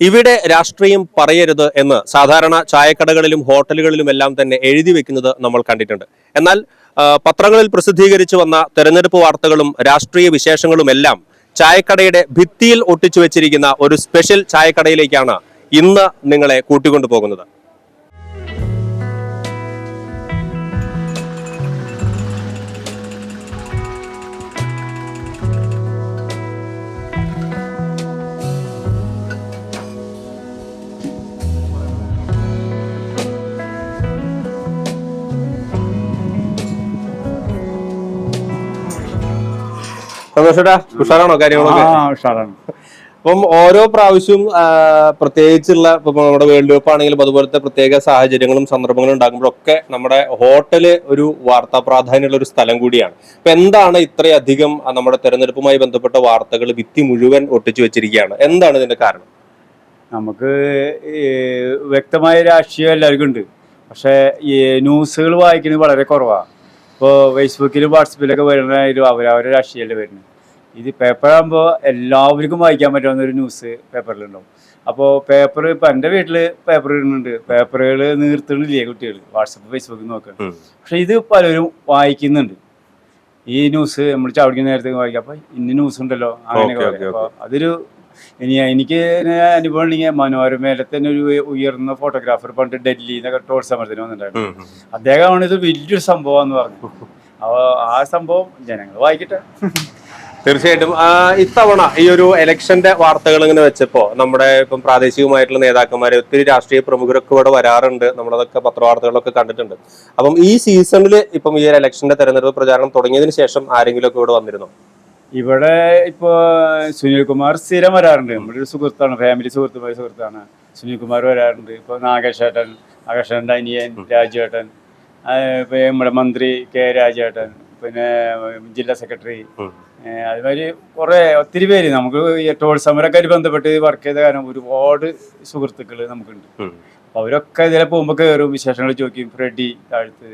ഇവിടെ രാഷ്ട്രീയം പറയരുത് എന്ന് സാധാരണ ചായക്കടകളിലും ഹോട്ടലുകളിലും എല്ലാം തന്നെ എഴുതി വെക്കുന്നത് നമ്മൾ കണ്ടിട്ടുണ്ട്. എന്നാൽ പത്രങ്ങളിൽ പ്രസിദ്ധീകരിച്ചു വന്ന തെരഞ്ഞെടുപ്പ് വാർത്തകളും രാഷ്ട്രീയ വിശേഷങ്ങളുമെല്ലാം ചായക്കടയുടെ ഭിത്തിയിൽ ഒട്ടിച്ചു വെച്ചിരിക്കുന്ന ഒരു സ്പെഷ്യൽ ചായക്കടയിലേക്കാണ് ഇന്ന് നിങ്ങളെ കൂട്ടിക്കൊണ്ടു പോകുന്നത് സന്തോഷേട്ടാ ഉഷാറാണോ കാര്യങ്ങളൊക്കെ? ഉഷാറാണ്. അപ്പം ഓരോ പ്രാവശ്യവും പ്രത്യേകിച്ചുള്ള ഇപ്പൊ നമ്മുടെ വേൾഡ് കപ്പ് ആണെങ്കിലും അതുപോലത്തെ പ്രത്യേക സാഹചര്യങ്ങളും സന്ദർഭങ്ങളും ഉണ്ടാകുമ്പോഴൊക്കെ നമ്മുടെ ഹോട്ടൽ ഒരു വാർത്താ പ്രാധാന്യമുള്ള ഒരു സ്ഥലം കൂടിയാണ്. അപ്പൊ എന്താണ് ഇത്രയധികം നമ്മുടെ തെരഞ്ഞെടുപ്പുമായി ബന്ധപ്പെട്ട വാർത്തകൾ വിത്തി മുഴുവൻ ഒട്ടിച്ചു വെച്ചിരിക്കുകയാണ്? എന്താണ് ഇതിന്റെ കാരണം? നമുക്ക് വ്യക്തമായ രാഷ്ട്രീയം എല്ലാവർക്കും ഉണ്ട്. പക്ഷേ ഈ ന്യൂസുകൾ വായിക്കുന്നത് വളരെ കുറവാണ് ഇപ്പോൾ ഫേസ്ബുക്കിലും വാട്സപ്പിലൊക്കെ വരുന്നതായാലും അവരവരുടെ രാഷ്ട്രീയമല്ലേ വരുന്നത്. ഇത് പേപ്പറാകുമ്പോൾ എല്ലാവർക്കും വായിക്കാൻ പറ്റാവുന്ന ഒരു ന്യൂസ് പേപ്പറിലുണ്ടാവും അപ്പോൾ പേപ്പർ ഇപ്പം എന്റെ വീട്ടിൽ പേപ്പർ ഇടുന്നുണ്ട്. പേപ്പറുകൾ നീർത്തണില്ലേ കുട്ടികൾ വാട്സപ്പ് ഫേസ്ബുക്കിൽ നോക്കുക. പക്ഷെ ഇത് പലരും വായിക്കുന്നുണ്ട്. ഈ ന്യൂസ് നമ്മൾ ചവിടിക്കുന്ന നേരത്തെ വായിക്കാം. അപ്പൊ ഇന്ന ന്യൂസ് ഉണ്ടല്ലോ? അങ്ങനെയൊക്കെ അപ്പോൾ അപ്പൊ അതൊരു ഇനി എനിക്ക് അനുഭവം ഉണ്ടെങ്കിൽ മനോരമയിലെ തന്നെ ഒരു ഉയർന്ന ഫോട്ടോഗ്രാഫർ പണ്ട് ഡൽഹി എന്നൊക്കെ ടോൾ സമരത്തിന് വന്നിട്ടുണ്ടായിരുന്നു. അദ്ദേഹമാണ് ഇത് വലിയൊരു സംഭവം എന്ന് പറഞ്ഞു. അപ്പോൾ ആ സംഭവം ജനങ്ങൾ വായിക്കട്ടെ. തീർച്ചയായിട്ടും. ഇത്തവണ ഈ ഒരു ഇലക്ഷന്റെ വാർത്തകൾ ഇങ്ങനെ വെച്ചപ്പോ നമ്മുടെ ഇപ്പം പ്രാദേശികമായിട്ടുള്ള നേതാക്കന്മാരെ ഒത്തിരി രാഷ്ട്രീയ പ്രമുഖരൊക്കെ ഇവിടെ വരാറുണ്ട്. നമ്മളതൊക്കെ പത്രവാർത്തകളൊക്കെ കണ്ടിട്ടുണ്ട്. അപ്പം ഈ സീസണിൽ ഇപ്പം ഈ ഒരു ഇലക്ഷന്റെ തെരഞ്ഞെടുപ്പ് പ്രചാരണം തുടങ്ങിയതിന് ശേഷം ആരെങ്കിലും ഒക്കെ ഇവിടെ വന്നിരുന്നു? ഇവിടെ ഇപ്പോൾ സുനിൽകുമാർ സ്ഥിരം വരാറുണ്ട്. നമ്മുടെ ഒരു സുഹൃത്താണ് ഫാമിലി സുഹൃത്തുമായ സുഹൃത്താണ്. സുനിൽകുമാർ വരാറുണ്ട്. ഇപ്പോൾ നാഗേഷേട്ടൻ നാഗേഷേട്ടൻ അനിയൻ ഇപ്പൊ നമ്മുടെ മന്ത്രി കെ രാജേട്ടൻ പിന്നെ ജില്ലാ സെക്രട്ടറി. അതുമാതിരി കുറേ ഒത്തിരി പേര് നമുക്ക് ടോൾ സമരമൊക്കെ ആയിട്ട് ബന്ധപ്പെട്ട് വർക്ക് ചെയ്ത കാരണം ഒരുപാട് സുഹൃത്തുക്കൾ നമുക്കുണ്ട്. അപ്പൊ അപ്പോൾ അവരൊക്കെ ഇതിലെ പോകുമ്പോൾ കയറും വിശേഷങ്ങൾ ചോദിക്കും ഫ്രെഡി താഴ്ത്ത്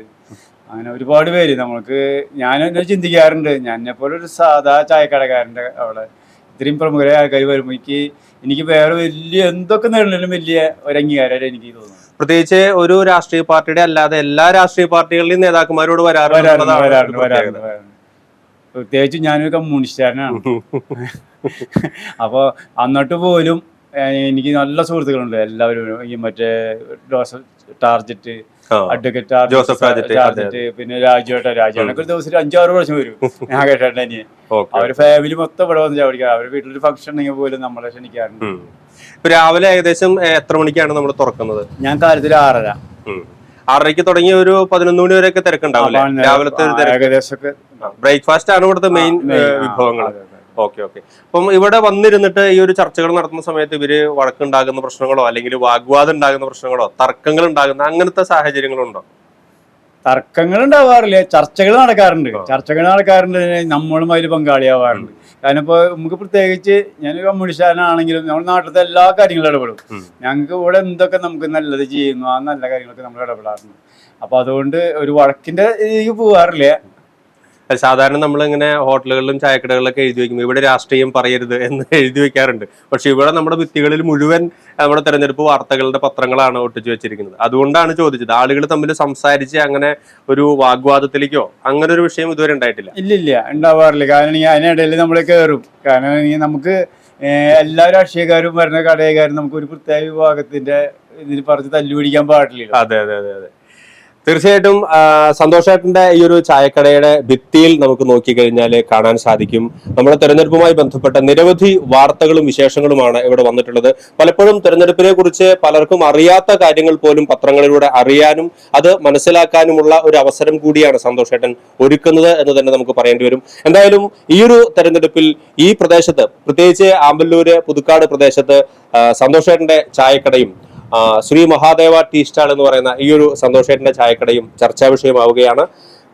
അങ്ങനെ ഒരുപാട് പേര് നമുക്ക് ഞാൻ എന്നെ ചിന്തിക്കാറുണ്ട്. ഞാൻ പോലെ ഒരു സാധാ ചായക്കടക്കാരന്റെ അവിടെ. ഇത്രയും പ്രമുഖരായ ആൾക്കാർ വരുമ്പോൾ എനിക്ക് എനിക്ക് വേറെ വലിയ എന്തൊക്കെ നേടുന്നതിലും വലിയ ഒരു അംഗീകാരമായിട്ട് എനിക്ക് തോന്നുന്നു. പ്രത്യേകിച്ച് ഒരു രാഷ്ട്രീയ പാർട്ടിയുടെ അല്ലാതെ എല്ലാ രാഷ്ട്രീയ പാർട്ടികളുടെയും നേതാക്കന്മാരോട് വരാറുണ്ട്. പ്രത്യേകിച്ച് ഞാനൊരു കമ്മ്യൂണിസ്റ്റുകാരനാണ് അപ്പോൾ അന്നിട്ട് പോലും എനിക്ക് നല്ല സുഹൃത്തുക്കളുണ്ട്. എല്ലാവരും ഈ മറ്റേ ടാർജറ്റ് അഡ്വക്കേറ്റ് ജോസഫ് ടാർജറ്റ്, പിന്നെ രാജുവേട്ട. രാജുവേട്ടൊക്കെ ഒരു ദിവസം അഞ്ചാറ് പ്രാവശ്യം വരും. ഞാൻ കേട്ടേട്ടൻ ഇനി. അവർ ഫാമിലി മൊത്തം ഇവിടെ വന്ന് ചവിടിക്കാം അവരുടെ വീട്ടിലൊരു ഫംഗ്ഷൻ ഉണ്ടെങ്കിൽ പോലും നമ്മളെ ക്ഷണിക്കാറുണ്ട്. രാവിലെ ഏകദേശം എത്ര മണിക്കാണ് നമ്മൾ തുറക്കുന്നത്? ഞാൻ കാലത്തിൽ ആറര. ആറരയ്ക്ക് തുടങ്ങിയ ഒരു പതിനൊന്ന് മണി വരെയൊക്കെ തിരക്കുണ്ടാവില്ല? രാവിലത്തെ ഒരു തിരക്ക്. ബ്രേക്ക്ഫാസ്റ്റ് ആണ് ഇവിടുത്തെ മെയിൻ വിഭവങ്ങൾ. Okay okay. അപ്പം ഇവിടെ വന്നിരുന്നിട്ട് ഈ ഒരു ചർച്ചകൾ നടത്തുന്ന സമയത്ത് ഇവർ വഴക്കുണ്ടാകുന്ന പ്രശ്നങ്ങളോ അല്ലെങ്കിൽ വാഗ്വാദം ഉണ്ടാകുന്ന പ്രശ്നങ്ങളോ തർക്കങ്ങൾ ഉണ്ടാകുന്ന അങ്ങനത്തെ സാഹചര്യങ്ങളുണ്ടോ? തർക്കങ്ങൾ ഉണ്ടാവാറില്ല. ചർച്ചകൾ നടക്കാറുണ്ട്. ചർച്ചകൾ നടക്കാറുണ്ട്. നമ്മളും അതിൽ പങ്കാളിയാവാറുണ്ട്. കാരണം ഇപ്പോൾ നമുക്ക് പ്രത്യേകിച്ച് ഞാനൊരു കമ്മ്യൂണിസ്റ്റുകാരനാണെങ്കിലും നമ്മുടെ നാട്ടിലത്തെ എല്ലാ കാര്യങ്ങളും ഇടപെടും. ഞങ്ങൾക്ക് ഇവിടെ എന്തൊക്കെ നമുക്ക് നല്ലത് ചെയ്യുന്നു ആ നല്ല കാര്യങ്ങളൊക്കെ നമ്മൾ ഇടപെടാറുണ്ട്. അപ്പൊ അതുകൊണ്ട് ഒരു വഴക്കിന്റെ ഇതിലേക്ക് പോവാറില്ല സാധാരണ നമ്മളിങ്ങനെ ഹോട്ടലുകളിലും ചായക്കടകളിലൊക്കെ എഴുതി വെക്കും ഇവിടെ രാഷ്ട്രീയം പറയരുത് എന്ന് എഴുതി വെക്കാറുണ്ട്. പക്ഷെ ഇവിടെ നമ്മുടെ ഭിത്തികളിൽ മുഴുവൻ നമ്മുടെ തെരഞ്ഞെടുപ്പ് വാർത്തകളുടെ പത്രങ്ങളാണ് ഒട്ടിച്ചു വെച്ചിരിക്കുന്നത്. അതുകൊണ്ടാണ് ചോദിച്ചത്. ആളുകൾ തമ്മിൽ സംസാരിച്ച് അങ്ങനെ ഒരു വാഗ്വാദത്തിലേക്കോ അങ്ങനെ ഒരു വിഷയം ഇതുവരെ ഉണ്ടായിട്ടില്ല. ഇല്ല ഇല്ല. ഉണ്ടാവാറില്ല. കാരണം അതിനിടയിൽ നമ്മൾ കയറും കാരണം ഇനി നമുക്ക് എല്ലാ രാഷ്ട്രീയക്കാരും വരുന്ന കടയക്കാരും നമുക്ക് ഒരു പ്രത്യേക വിഭാഗത്തിന്റെ ഇതിൽ പറഞ്ഞ് തല്ലുപിടിക്കാൻ പാടില്ല അതെ അതെ അതെ അതെ. തീർച്ചയായിട്ടും സന്തോഷേട്ടന്റെ ഈ ഒരു ചായക്കടയുടെ ഭിത്തിയിൽ നമുക്ക് നോക്കിക്കഴിഞ്ഞാൽ കാണാൻ സാധിക്കും. നമ്മുടെ തെരഞ്ഞെടുപ്പുമായി ബന്ധപ്പെട്ട നിരവധി വാർത്തകളും വിശേഷങ്ങളുമാണ് ഇവിടെ വന്നിട്ടുള്ളത്. പലപ്പോഴും തെരഞ്ഞെടുപ്പിനെ കുറിച്ച് പലർക്കും അറിയാത്ത കാര്യങ്ങൾ പോലും പത്രങ്ങളിലൂടെ അറിയാനും അത് മനസ്സിലാക്കാനുമുള്ള ഒരു അവസരം കൂടിയാണ് സന്തോഷേട്ടൻ ഒരുക്കുന്നത് എന്ന് തന്നെ നമുക്ക് പറയേണ്ടി വരും. എന്തായാലും ഈ ഒരു തെരഞ്ഞെടുപ്പിൽ ഈ പ്രദേശത്ത് പ്രത്യേകിച്ച് ആമ്പല്ലൂര് പുതുക്കാട് പ്രദേശത്ത് സന്തോഷേട്ടന്റെ ചായക്കടയും ശ്രീ മഹാദേവ ടീ സ്റ്റാൾ എന്ന് പറയുന്ന ഈ ഒരു സന്തോഷേട്ടന്റെ ചായക്കടയും ചർച്ചാ വിഷയമാവുകയാണ്.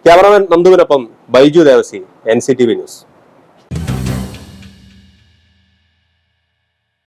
Cameraman നന്ദുവിനൊപ്പം Baiju Devasi N C T V news